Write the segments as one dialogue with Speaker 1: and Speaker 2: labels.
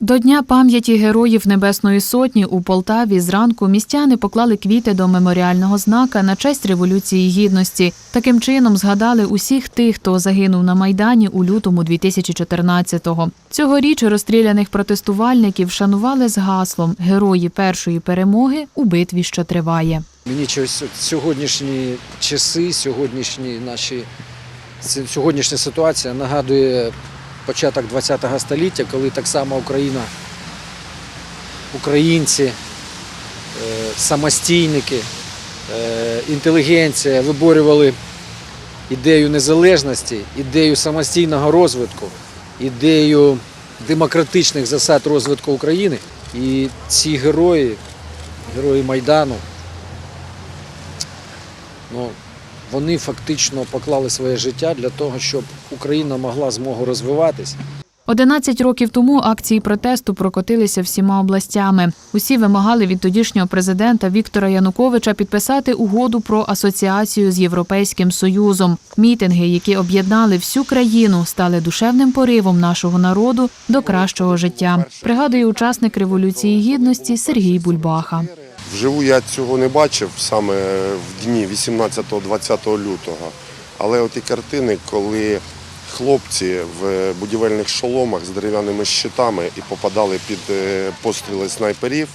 Speaker 1: До Дня пам'яті героїв Небесної Сотні у Полтаві зранку містяни поклали квіти до меморіального знака на честь Революції Гідності. Таким чином згадали усіх тих, хто загинув на Майдані у лютому 2014-го. Цьогоріч розстріляних протестувальників шанували з гаслом Герої першої перемоги у битві, що триває.
Speaker 2: Мені щось сьогоднішні часи, сьогоднішні наші сьогоднішня ситуація нагадує початок ХХ століття, коли так само Україна, українці, е, самостійники, е, інтелігенція виборювали ідею незалежності, ідею самостійного розвитку, ідею демократичних засад розвитку України. І ці герої, герої Майдану, ну, вони фактично поклали своє життя для того, щоб Україна могла змогу розвиватись.
Speaker 1: 11 років тому акції протесту прокотилися всіма областями. Усі вимагали від тодішнього президента Віктора Януковича підписати угоду про асоціацію з Європейським Союзом. Мітинги, які об'єднали всю країну, стали душевним поривом нашого народу до кращого життя. Пригадує учасник революції гідності Сергій Бульбаха.
Speaker 3: Вживу я цього не бачив саме в дні 18-20 лютого. Але оті картини, коли хлопці в будівельних шоломах з дерев'яними щитами і попадали під е, постріли снайперів,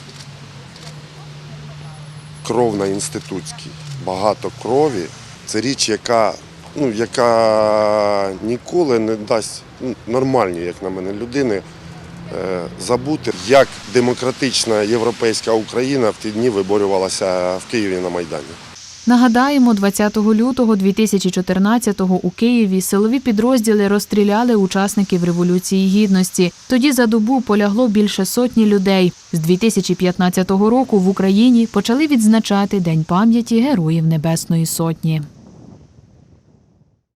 Speaker 3: кров на інститутській, багато крові. Це річ, яка, ну, яка ніколи не дасть ну, нормальній, як на мене, людини забути, як демократична європейська Україна в ті дні виборювалася в Києві на Майдані.
Speaker 1: Нагадаємо, 20 лютого 2014-го у Києві силові підрозділи розстріляли учасників Революції Гідності. Тоді за добу полягло більше сотні людей. З 2015 року в Україні почали відзначати День пам'яті Героїв Небесної Сотні.